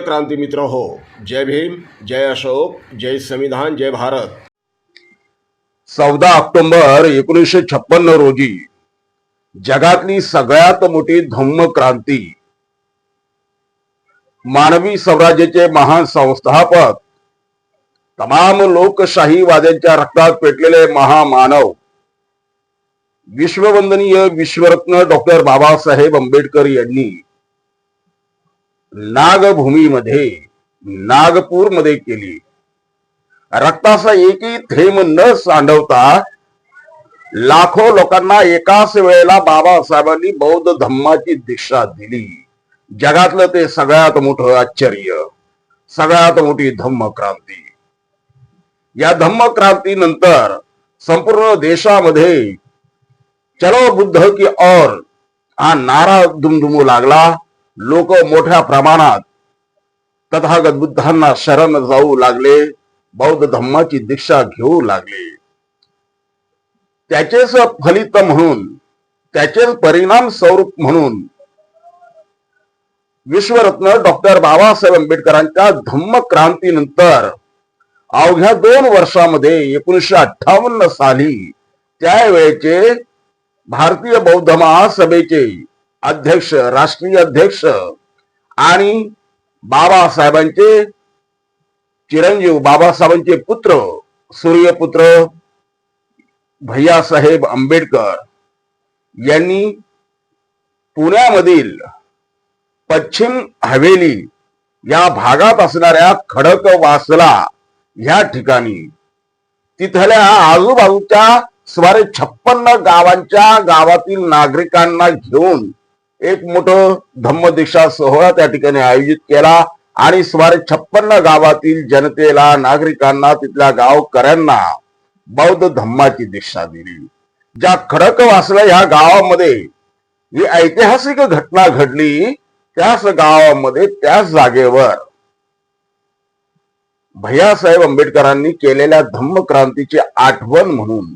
क्रांती मित्र हो, जय भीम, जय अशोक, जय संविधान, जय भारत। चौदा ऑक्टोबर एकोणीसशे छप्पन्न रोजी जगातली सगळ्यात मोठी धम्म क्रांती, मानवी स्वराज्याचे महान संस्थापक, तमाम लोकशाहीवाद्यांच्या रक्तात पेटलेले महामानव, विश्ववंदनीय विश्वरत्न डॉक्टर बाबासाहेब आंबेडकर यांनी नागभूमीमध्ये नागपूरमध्ये केली. रक्ताचा एकही थेंब न सांडवता लाखो लोकांना एकाच वेळेला बाबासाहेबांनी बौद्ध धम्माची दीक्षा दिली. जगातलं ते सगळ्यात मोठं आश्चर्य सगळ्यात मोठी धम्म क्रांती या धम्म क्रांतीनंतर संपूर्ण देशामध्ये चलो बुद्ध की और हा नारा दुमदुमू लागला. लोक मोठ्या प्रमाणात तथागत बुद्धांना शरण जाऊ लागले बौद्ध धम्माची दीक्षा घेऊ लागले. त्याचेच फलित म्हणून त्याचेच परिणाम स्वरूप म्हणून विश्वरत्न डॉक्टर बाबासाहेब आंबेडकरांच्या धम्म क्रांतीनंतर अवघ्या दोन वर्षामध्ये एकोणीसशे अठ्ठावन्न साली त्यावेळेचे भारतीय बौद्ध महासभेचे अध्यक्ष राष्ट्रीय अध्यक्ष आणि बाबासाहेबांचे चिरंजीव बाबासाहेबांचे पुत्र सूर्यपुत्र भैयासाहेब आंबेडकर यांनी पुण्यामधील पश्चिम हवेली या भागात असणाऱ्या खडक वासला ह्या ठिकाणी तिथल्या आजूबाजूच्या सुमारे छप्पन्न गावांच्या गावातील नागरिकांना घेऊन एक मोठं धम्मदीक्षा सोहळा त्या ठिकाणी आयोजित केला आणि सुमारे छप्पन्न गावातील जनतेला नागरिकांना तिथल्या गावकऱ्यांना बौद्ध धम्माची दीक्षा दिली. ज्या खडक वासला ह्या गावामध्ये ही ऐतिहासिक घटना घडली त्याच गावामध्ये त्याच जागेवर भैयासाहेब आंबेडकरांनी केलेल्या धम्म क्रांतीची आठवण म्हणून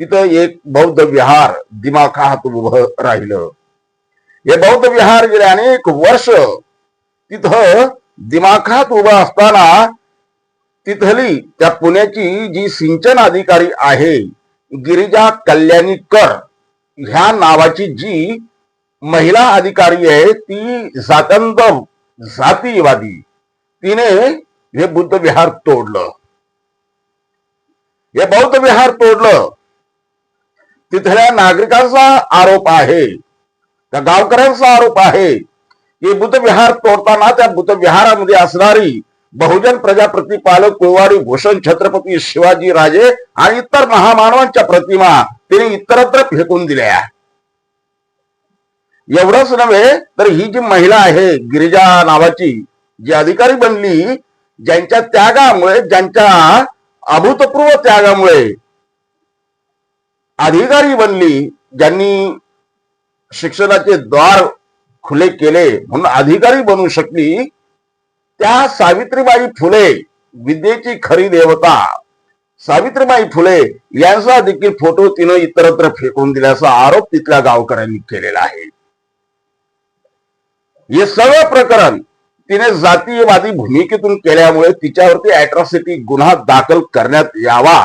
तिथं एक बौद्ध विहार दिमाखात उभं राहिलं. हे बौद्ध विहार गेले अनेक वर्ष तिथं दिमाखात उभं असताना तिथली त्या पुण्याची जी सिंचन अधिकारी आहे गिरिजा कल्याणीकर ह्या नावाची जी महिला अधिकारी आहे ती जातंद जातीवादी. तिने हे बुद्ध विहार तोडलं. हे बौद्ध विहार तोडलं. तिथल्या नागरिकांचा आरोप आहे. त्या गावकऱ्यांचा आरोप आहे की बुद्धविहार तोडताना त्या बुद्धविहारामध्ये असणारी बहुजन प्रजाप्रतिपालक कुळवाडी भूषण छत्रपती शिवाजी राजे आणि इतर महामानवांच्या प्रतिमा तिने इतरत्र फेकून दिल्या. एवढंच नव्हे तर ही जी महिला आहे गिरिजा नावाची जी अधिकारी बनली ज्यांच्या त्यागामुळे ज्यांच्या अभूतपूर्व त्यागामुळे अधिकारी बनली ज्यांनी शिक्षणाचे द्वार खुले केले म्हणून अधिकारी बनू शकली त्या सावित्रीबाई फुले विद्येची खरी देवता. सावित्रीबाई फुले यांचा देखील फोटो तिनं इतरत्र फेकून दिल्याचा आरोप तिथल्या गावकऱ्यांनी केलेला आहे. हे सगळं प्रकरण तिने जातीयवादी भूमिकेतून केल्यामुळे तिच्यावरती अॅट्रॉसिटी गुन्हा दाखल करण्यात यावा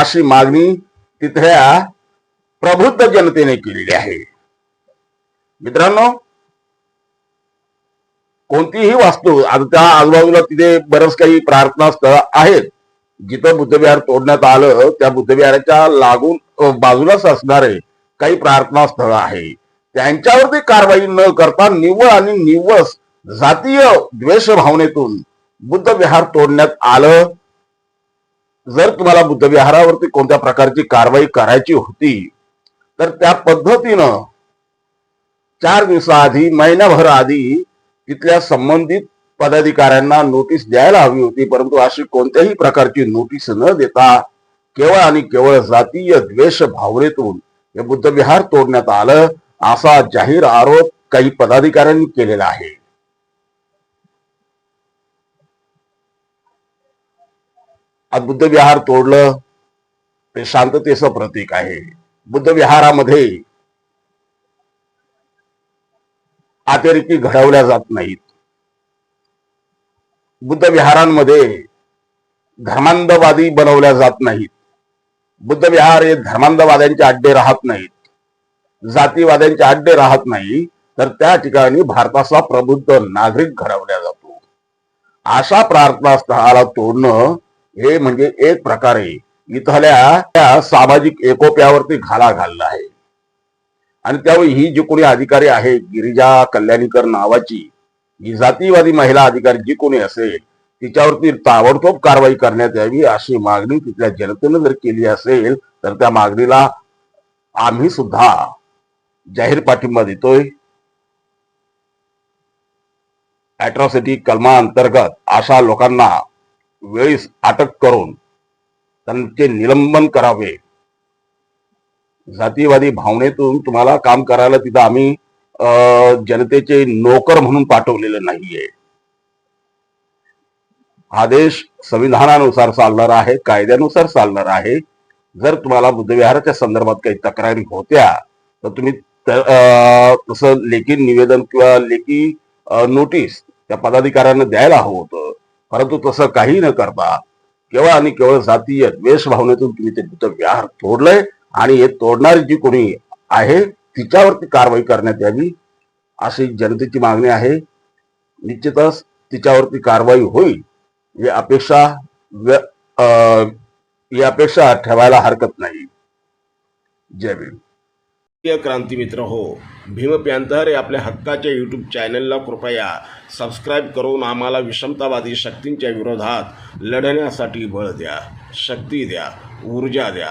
अशी मागणी तिथल्या प्रबुद्ध जनतेने केलेली आहे. मित्रांनो कोणतीही वास्तू आता त्या आजूबाजूला तिथे बरंच काही प्रार्थना स्थळ आहेत. जिथं बुद्धविहार तोडण्यात आलं त्या बुद्धविहाराच्या लागून बाजूलाच असणारे काही प्रार्थना स्थळ आहे त्यांच्यावरती कारवाई न करता निव्वळ आणि निव्वळ जातीय द्वेष भावनेतून बुद्ध विहार तोडण्यात आलं. जर तुम्हाला बुद्ध विहारावरती कोणत्या प्रकारची कारवाई करायची होती तर त्या पद्धतीनं चार दिवसाआधी महिनाभर आधी तिथल्या संबंधित पदाधिकाऱ्यांना नोटीस द्यायला हवी होती परंतु अशी कोणत्याही प्रकारची नोटीस न देता केवळ आणि केवळ जातीय द्वेष भावनेतून हे बुद्धविहार तोडण्यात आलं असा जाहीर आरोप काही पदाधिकाऱ्यांनी केलेला आहे. आज बुद्धविहार तोडलं ते शांततेचं प्रतीक आहे. बुद्धविहारामध्ये अतिरेकी घडवल्या जात नाहीत. बुद्ध विहारांमध्ये धर्मांधवादी बनवल्या जात नाहीत. बुद्ध विहार हे धर्मांधवाद्यांचे अड्डे राहत नाहीत. जातीवाद्यांचे अड्डे राहत नाही तर त्या ठिकाणी भारताचा प्रबुद्ध नागरिक घडवला जातो. अशा प्रार्थना स्थळाला तोडणं हे म्हणजे एक प्रकारे इथल्या त्या सामाजिक एकोप्यावरती घाला घालला आहे. आणि त्यावेळी ही जी कोणी अधिकारी आहे गिरिजा कल्याणीकर नावाची ही जातीवादी महिला अधिकारी जी कोणी असेल तिच्यावरती ताबडतोब कारवाई करण्यात यावी अशी मागणी तिथल्या जनतेनं जर केली असेल तर त्या मागणीला आम्ही सुद्धा जाहीर पाठिंबा देतोय. अॅट्रॉसिटी कलमा अंतर्गत अशा लोकांना वेळीस अटक करून त्यांचे निलंबन करावे. जातीवादी भावनेतून तुम्हाला काम करायला तिथं आम्ही अं, जनतेचे नोकर म्हणून पाठवलेलं नाहीये. हा देश संविधानानुसार चालणार आहे कायद्यानुसार चालणार आहे. जर तुम्हाला बुद्धविहाराच्या संदर्भात काही तक्रारी होत्या तर तुम्ही अं, तसं लेखी निवेदन किंवा लेखी नोटीस त्या पदाधिकाऱ्यांना द्यायला हवं होतं. परंतु तसं काही न करता केवळ आणि केवळ जातीय द्वेष भावनेतून तुम्ही ते बुद्धविहार तोडलंय. आणि हे तोडणारी जी कोणी आहे तिच्यावरती कारवाई करण्यात यावी अशी जनतेची मागणी आहे. निश्चितच तिच्यावरती कारवाई होईल ही अपेक्षा व्य- ही अपेक्षा ठेवायला हरकत नाही. जय भीम. क्रांती मित्र हो भीम प्यांतर आपल्या हक्काच्या यूट्यूब चॅनलला कृपया सबस्क्राईब करून आम्हाला विषमतावादी शक्तींच्या विरोधात लढण्यासाठी बळ द्या शक्ती द्या ऊर्जा द्या.